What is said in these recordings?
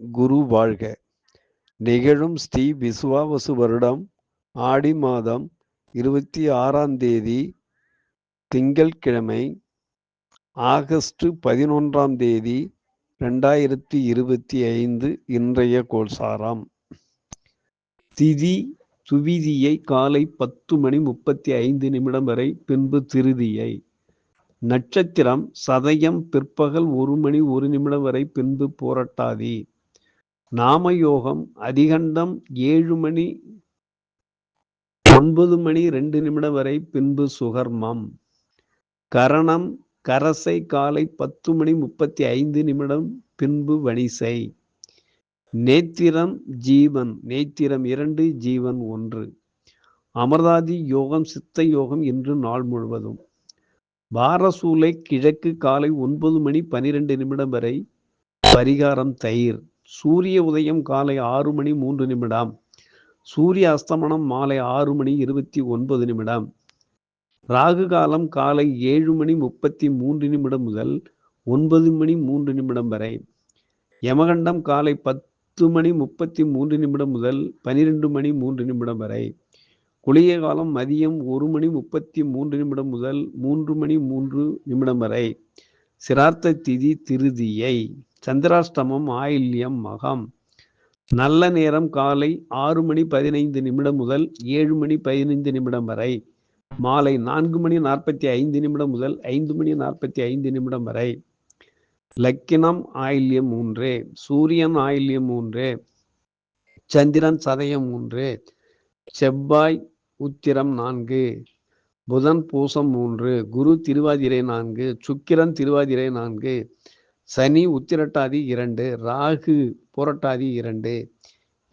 குரு வாழ்க. நிகழும் ஸ்ரீ விசுவாவசு வருடம் ஆடி மாதம் இருபத்தி ஆறாம் தேதி திங்கள்கிழமை ஆகஸ்ட் பதினொன்றாம் தேதி ரெண்டாயிரத்தி இருபத்தி ஐந்து இன்றைய கோல்சாரம் திதி துவிதியை காலை பத்து மணி முப்பத்தி ஐந்து நிமிடம் வரை பின்பு திருதியை. நட்சத்திரம் சதயம் பிற்பகல் ஒரு மணி ஒரு நிமிடம் வரை பின்பு போரட்டாதி. நாமயோகம் அதிகண்டம் ஏழு மணி ஒன்பது மணி ரெண்டு நிமிடம் வரை பின்பு சுகர்மம். கரணம் கரசை காலை பத்து மணி முப்பத்தி ஐந்து நிமிடம் பின்பு வணிசை. நேத்திரம் ஜீவன் நேத்திரம் இரண்டு ஜீவன் ஒன்று. அமர்தாதி யோகம் சித்த யோகம் இன்று நாள் முழுவதும். வாரசூலை கிழக்கு காலை ஒன்பது மணி பனிரெண்டு நிமிடம் வரை பரிகாரம் தயிர். சூரிய உதயம் காலை ஆறு மணி மூன்று நிமிடம். சூரிய அஸ்தமனம் மாலை ஆறு மணி இருபத்தி ஒன்பது நிமிடம். ராகு காலம் காலை ஏழு மணி முப்பத்தி மூன்று நிமிடம் முதல் ஒன்பது மணி மூன்று நிமிடம் வரை. யமகண்டம் காலை பத்து மணி முப்பத்தி மூன்று நிமிடம் முதல் பனிரெண்டு மணி மூன்று நிமிடம் வரை. குளிய காலம் மதியம் ஒரு மணி முப்பத்தி மூன்று நிமிடம் முதல் மூன்று மணி மூன்று நிமிடம் வரை. சிரார்த்த திதி திருதியை. சந்திராஷ்டமம் ஆயில்யம் மகம். நல்ல நேரம் காலை ஆறு மணி பதினைந்து நிமிடம் முதல் ஏழு மணி பதினைந்து நிமிடம் வரை. மாலை நான்கு மணி நாற்பத்தி ஐந்து நிமிடம் முதல் ஐந்து மணி நாற்பத்தி ஐந்து நிமிடம் வரை. லக்கினம் ஆயில்யம் மூன்று. சூரியன் ஆயில்யம் மூன்று. சந்திரன் சதயம் மூன்று. செவ்வாய் உத்திரம் நான்கு. புதன் பூசம் மூன்று. குரு திருவாதிரை நான்கு. சுக்கிரன் திருவாதிரை நான்கு. சனி உத்திரட்டாதி இரண்டு ராகு புரட்டாதி இரண்டு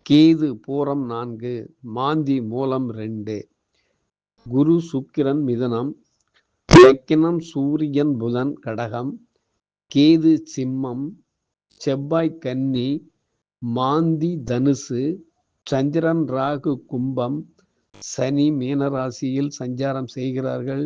கேது பூரம் நான்கு மாந்தி மூலம் ரெண்டு. குரு சுக்கிரன் மிதனம் லக்கினம் சூரியன் புதன் கடகம் கேது சிம்மம் செவ்வாய் கன்னி மாந்தி தனுசு சந்திரன் ராகு கும்பம் சனி மீனராசியில் சஞ்சாரம் செய்கிறார்கள்.